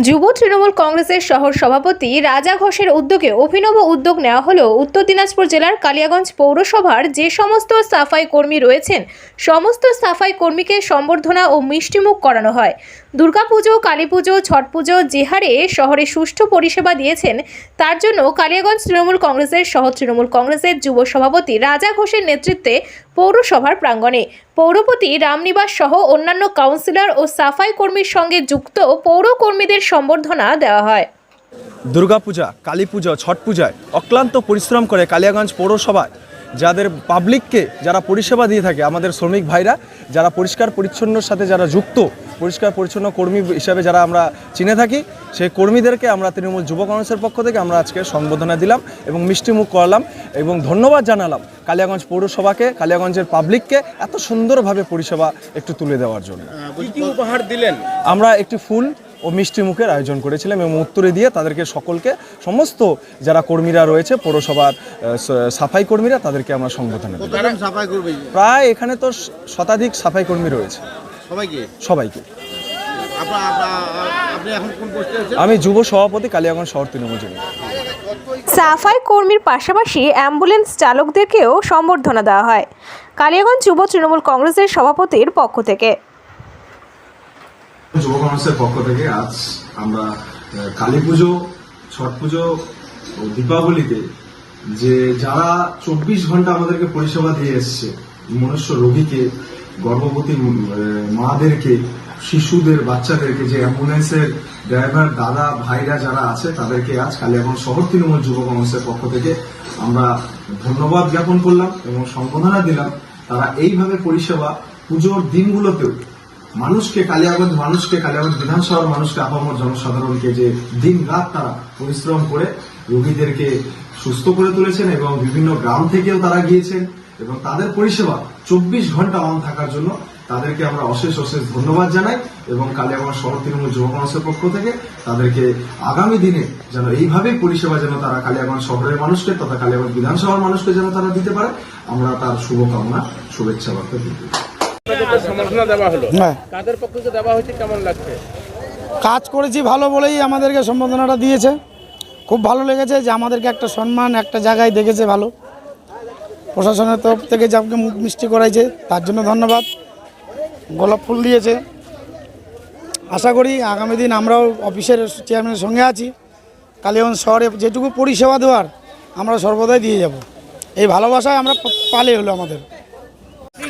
যুব তৃণমূল কংগ্রেসের শহর সভাপতি রাজা ঘোষের উদ্যোগে অভিনব উদ্যোগ নেওয়া হলো উত্তর দিনাজপুর জেলার কালিয়াগঞ্জ পৌরসভার যে সমস্ত সাফাই কর্মী রয়েছেন, সমস্ত সাফাই কর্মীকে সম্বর্ধনা ও মিষ্টিমুখ করানো হয়। দুর্গাপুজো কালী পুজো ছট পুজো যে হারে শহরে সুষ্ঠু পরিষেবা দিয়েছেন, তার জন্য কালিয়াগঞ্জ তৃণমূল কংগ্রেসের সহ তৃণমূল কংগ্রেসের যুব সভাপতি রাজা ঘোষের নেতৃত্বে পৌরসভার প্রাঙ্গণে পৌরপতি রামনিবাস সহ অন্যান্য কাউন্সিলর ও সাফাই কর্মীর সঙ্গে যুক্ত পৌর কর্মীদের সম্বর্ধনা দেওয়া হয়। দুর্গাপূজা কালী পুজো ছট পূজায় অক্লান্ত পরিশ্রম করে কালিয়াগঞ্জ পৌরসভায় যাদের পাবলিককে যারা পরিষেবা দিয়ে থাকে আমাদের শ্রমিক ভাইরা যারা পরিষ্কার পরিচ্ছন্নর সাথে যারা যুক্ত পরিষ্কার পরিচ্ছন্ন কর্মী হিসাবে যারা আমরা চিনে থাকি সেই কর্মীদেরকে আমরা তৃণমূল যুব কংগ্রেসের পক্ষ থেকে আমরা আজকে সম্বোধনা দিলাম এবং মিষ্টিমুখ করালাম এবং ধন্যবাদ জানালাম কালিয়াগঞ্জ পৌরসভাকে কালিয়াগঞ্জের পাবলিককে এত সুন্দরভাবে পরিষেবা একটু তুলে দেওয়ার জন্য। উপহার দিলেন? আমরা একটি ফুল ও মিষ্টি মুখের আয়োজন করেছিলাম এবং উত্তরে দিয়ে তাদেরকে সকলকে সমস্ত যারা কর্মীরা রয়েছে পৌরসভার সাফাই কর্মীরা তাদেরকে আমরা করবে প্রায় এখানে তো শতাধিক সাফাই কর্মী রয়েছে। সবাইকে? সবাইকে। আপনার আপনার- আপনি এখন কোন পোস্টে আছেন? আমি যুব সভাপতি কালিয়াগঞ্জ শহর তৃণমূল জেলা। সাফাই কর্মীর পাশাপাশি অ্যাম্বুলেন্স চালকদেরকেও সম্বর্ধনা দেওয়া হয়। কালিয়াগঞ্জ যুব তৃণমূল কংগ্রেসের সভাপতির পক্ষ থেকে। যুব কংগ্রেসের পক্ষ থেকে আজ আমরা কালী পুজো, ছট পুজো ও দীপাবলিতে যে যারা চব্বিশ ঘণ্টা আমাদেরকে পরিষেবা দিয়ে এসছে, মনুষ্য রোগীকে, গর্ভবতী মাদেরকে, শিশুদের, বাচ্চাদেরকে, যে অ্যাম্বুলেন্সের ড্রাইভার, দাদা, ভাইরা যারা আছে, তাদেরকে আজ কালী কালিয়াগঞ্জ শহর তৃণমূল যুব কংগ্রেসের পক্ষ থেকে আমরা ধন্যবাদ জ্ঞাপন করলাম এবং সম্বোধনা দিলাম। তারা এইভাবে পরিষেবা, পুজোর দিনগুলোতেও মানুষকে কালিয়াগঞ্জ মানুষকে কালিয়াগঞ্জ বিধানসভার মানুষকে আপামর জনসাধারণকে যে দিন রাত তারা পরিশ্রম করে রোগীদেরকে সুস্থ করে তুলেছেন এবং বিভিন্ন গ্রাম থেকেও তারা গিয়েছেন এবং তাদের পরিষেবা চব্বিশ ঘণ্টা অন থাকার জন্য তাদেরকে আমরা অশেষ অশেষ ধন্যবাদ জানাই এবং কালিয়াগঞ্জ শহর তৃণমূল যুব কংগ্রেসের পক্ষ থেকে তাদেরকে আগামী দিনে যেন এইভাবেই পরিষেবা যেন তারা কালিয়াগঞ্জ শহরের মানুষকে তথা কালিয়াগঞ্জ বিধানসভার মানুষকে যেন তারা দিতে পারে, আমরা তার শুভকামনা, শুভেচ্ছা বার্তা দিতে আপনাদের সম্বর্ধনা দেওয়া হলো হ্যাঁ। পক্ষ থেকে দেওয়া হয়েছে কেমন লাগছে? কাজ করেছি ভালো বলেই আমাদেরকে সম্বোধনাটা দিয়েছে। খুব ভালো লেগেছে যে আমাদেরকে একটা সম্মান একটা জায়গায় দেখেছে ভালো। প্রশাসনের তরফ থেকে যে আমাকে মুখ মিষ্টি করাইছে তার জন্য ধন্যবাদ। গোলাপ ফুল দিয়েছে। আশা করি আগামী দিন আমরাও অফিসের চেয়ারম্যানের সঙ্গে আছি। কালীগঞ্জ শহরে যেটুকু পরিষেবা দেওয়ার আমরা সর্বদাই দিয়ে যাব। এই ভালোবাসায় আমরা পালে হলো আমাদের।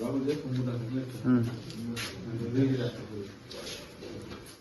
Rabbi de